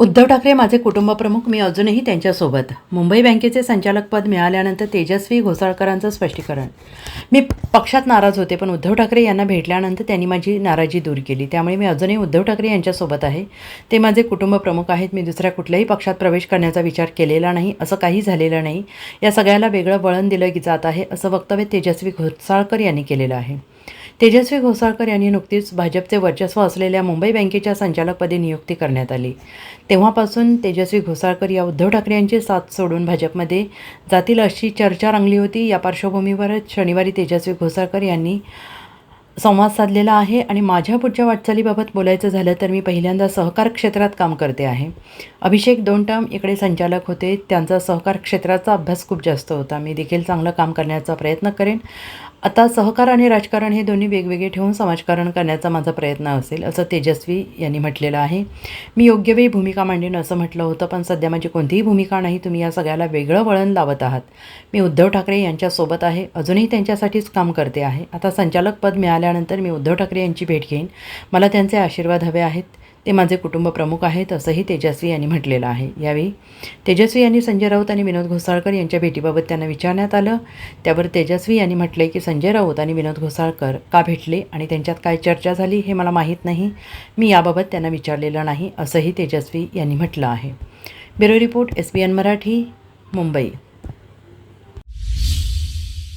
उद्धव ठाकरे माझे कुटुंबप्रमुख मी अजूनही त्यांच्यासोबत. मुंबई बँकेचे संचालकपद मिळाल्यानंतर तेजस्वी घोसाळकरांचं स्पष्टीकरण. मी पक्षात नाराज होते पण उद्धव ठाकरे यांना भेटल्यानंतर त्यांनी माझी नाराजी दूर केली. त्यामुळे मी अजूनही उद्धव ठाकरे यांच्यासोबत आहे. ते माझे कुटुंबप्रमुख आहेत. मी दुसऱ्या कुठल्याही पक्षात प्रवेश करण्याचा विचार केलेला नाही असं काही झालेलं नाही. या सगळ्याला वेगळं वळण दिलं जात आहे असं वक्तव्य तेजस्वी घोसाळकर यांनी केलेलं आहे. तेजस्वी घोसाळकर यांनी नुकतीच भाजपचे वर्चस्व असलेल्या मुंबई बँकेच्या संचालकपदी नियुक्ती करण्यात आली. तेव्हापासून तेजस्वी घोसाळकर या उद्धव ठाकरे यांची साथ सोडून भाजपमध्ये जातील अशी चर्चा रंगली होती. या पार्श्वभूमीवरच शनिवारी तेजस्वी घोसाळकर यांनी संवाद साधलेला आहे आणि माझ्या पुढच्या वाटचालीबाबत बोलायचं झालं तर मी पहिल्यांदा सहकार क्षेत्रात काम करते आहे. अभिषेक दोन टर्म इकडे संचालक होते. त्यांचा सहकार क्षेत्राचा अभ्यास खूप जास्त होता. मी देखील चांगलं काम करण्याचा प्रयत्न करेन. आता सहकार आणि राजकारण हे दोन्ही वेगवेगळे ठेवून समाजकारण करण्याचा माझा प्रयत्न असेल असं तेजस्वी यांनी म्हटलेलं आहे. मी योग्य वेळी भूमिका मांडेन असं म्हटलं होतं पण सध्या माझी कोणतीही भूमिका नाही. तुम्ही या सगळ्याला वेगळं वळण लावत आहात. मी उद्धव ठाकरे यांच्यासोबत आहे. अजूनही त्यांच्यासाठीच काम करते आहे. आता संचालक पद मिळाल्यानंतर मी उद्धव ठाकरे यांची भेट घेईन. मला त्यांचे आशीर्वाद हवे आहेत. ते माझे कुटुंब प्रमुख आहेत असंही तेजस्वी यांनी म्हटलेलं आहे. यावेळी तेजस्वी यांनी संजय राऊत आणि विनोद घोसाळकर यांच्या भेटीबाबत त्यांना विचारण्यात आलं. त्यावर तेजस्वी यांनी म्हटले की संजय राऊत आणि विनोद घोसाळकर का भेटले आणि त्यांच्यात काय चर्चा झाली हे मला माहीत नाही. मी याबाबत त्यांना विचारलेलं नाही असंही तेजस्वी यांनी म्हटलं आहे. Bureau report S B N Marathi Mumbai.